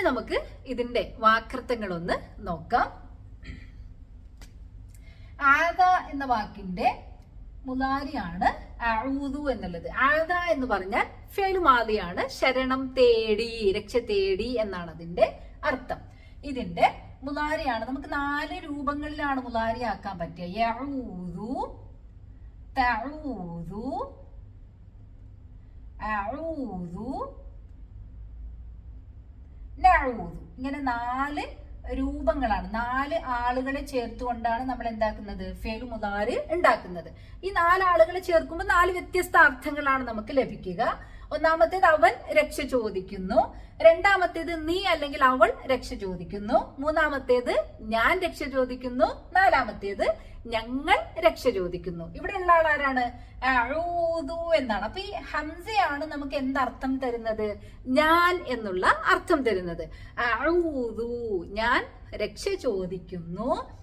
ഇനി നമുക്ക് ഇതിന്റെ വാക്കർത്ഥങ്ങൾ ഒന്ന് നോക്കാം. ആദ എന്ന വാക്കിന്റെ മുലാരിയാണ് അഊദു എന്നുള്ളത്. ആദ എന്ന് പറഞ്ഞാൽ ഫെലുമാതിയാണ് ശരണം തേടി രക്ഷ തേടി എന്നാണ് അതിന്റെ അർത്ഥം. ഇതിന്റെ മുലാരിയാണ് നമുക്ക് നാല് രൂപങ്ങളിലാണ് മുലാരി ആക്കാൻ പറ്റുക. യഊദു തഊദു അഊദു നഊദു ഇങ്ങനെ നാല് രൂപങ്ങളാണ്. നാല് ആളുകളെ ചേർത്തുകൊണ്ടാണ് നമ്മൾ എന്താക്കുന്നത്? ഫേൽ മുതാര് ഉണ്ടാക്കുന്നത്. ഈ നാല് ആളുകളെ ചേർക്കുമ്പോൾ നാല് വ്യത്യസ്ത അർത്ഥങ്ങളാണ് നമുക്ക് ലഭിക്കുക. ഒന്നാമത്തേത് അവൻ രക്ഷ ചോദിക്കുന്നു. രണ്ടാമത്തേത് നീ അല്ലെങ്കിൽ അവൾ രക്ഷ ചോദിക്കുന്നു. മൂന്നാമത്തേത് ഞാൻ രക്ഷ ചോദിക്കുന്നു. നാലാമത്തേത് ഞങ്ങൾ രക്ഷ ചോദിക്കുന്നു. ഇവിടെ ഉള്ള ആൾ ആരാണ്? അഊദു എന്നാണ്. അപ്പൊ ഈ ഹംസയാണ് നമുക്ക് എന്തർത്ഥം തരുന്നത്? ഞാൻ എന്നുള്ള അർത്ഥം തരുന്നത്. അഴൂതു ഞാൻ രക്ഷ ചോദിക്കുന്നു.